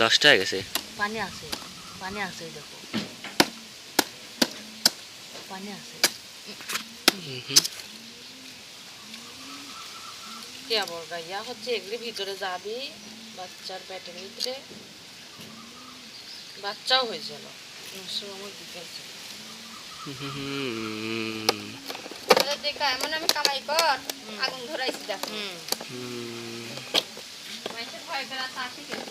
Lost হয়ে গেছে। পানি আছে পানি আছে দেখো। পানি আছে। কে আবার গাইয়া? হচ্ছে এগুলি ভিতরে যাবি বাচ্চার পেটের ভিতরে বাচ্চাও হয়েছিল আমার বিকেল ছিল। দেখা এমন আমি কামাই কর। আগুন ধরাইছি দেখ। হুম। মাইসের ভয় করে তা শিখে হুম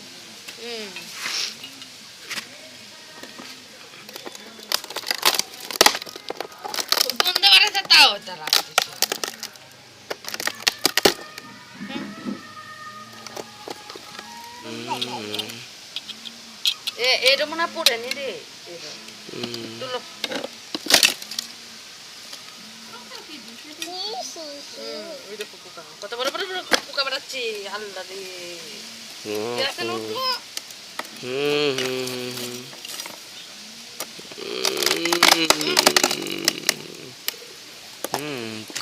বন্ধ করেছে তাও তারা আসতেছে। এ এটা পড়ে নি রে তুলো কত বড় বড় পোকা বেড়াচ্ছে আল্লাহ রে।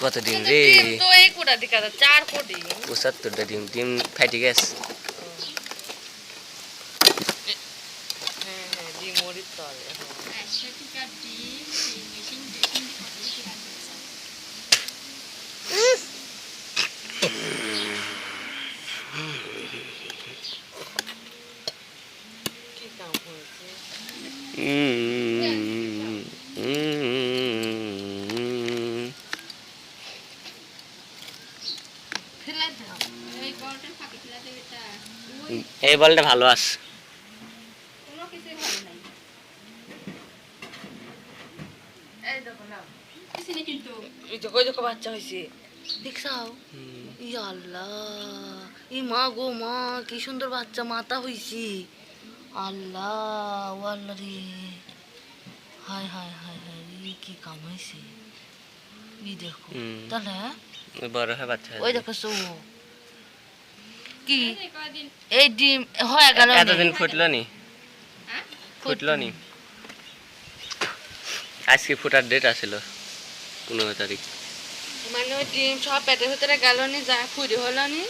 কত ডিম রে? ডিম তো এই কোটা দিকে চার কোটি। পঁচাত্তরটা ডিম ডিম ফাইটে গেছে। হ্যাঁ হ্যাঁ ডিম তল এখন একশো টাকা ডিম সেই মেশিন মেশিন কি কাম হয়েছে ফেলে দাও এই বলটার ফাঁকে ফেলে দেবে এটা ওই এই বলটা ভালো আস কোনো কিছুই ভালো নাই এই দেখো না কিছু নেই কিন্তু এই দেখো ওই দেখো বাচ্চা হয়েছে দেখছাও? ই আল্লাহ। ই মা গো মা কি সুন্দর বাচ্চা মাতা হইছি। আল্লাহ ও আল্লাহ রে। হায় হায় হায় হায় ই কি কাম হয়েছে ই দেখো। তাহলে বড় হয় বাচ্চা ওই দেখো সো কি? এই ডিম হয়ে গেল এতদিন ফুটলো নি? হ্যাঁ? ফুটলো নি? আজকে ফুটার ডেট আসিল পনেরো তারিখ। মানে ওই ডিম সব পেটের ভিতরে গেল নি যা ফুরি হলো নি।